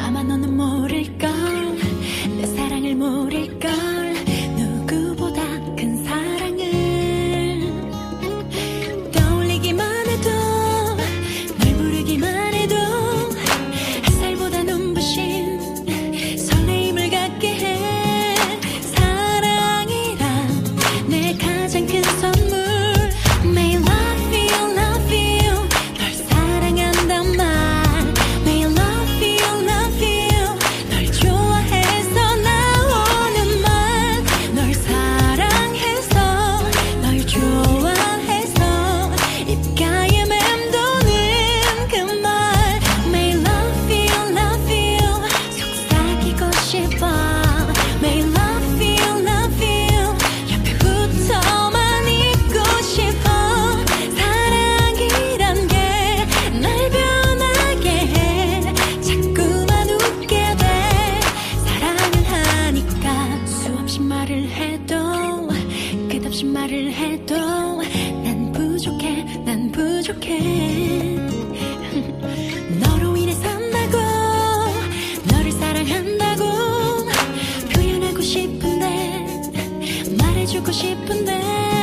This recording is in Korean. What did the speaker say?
아마 너는 모를까? 내 사랑을 모를까? 거짓말을 해도 난 부족해 난 부족해. 너로 인해 산다고 너를 사랑한다고 표현하고 싶은데 말해주고 싶은데.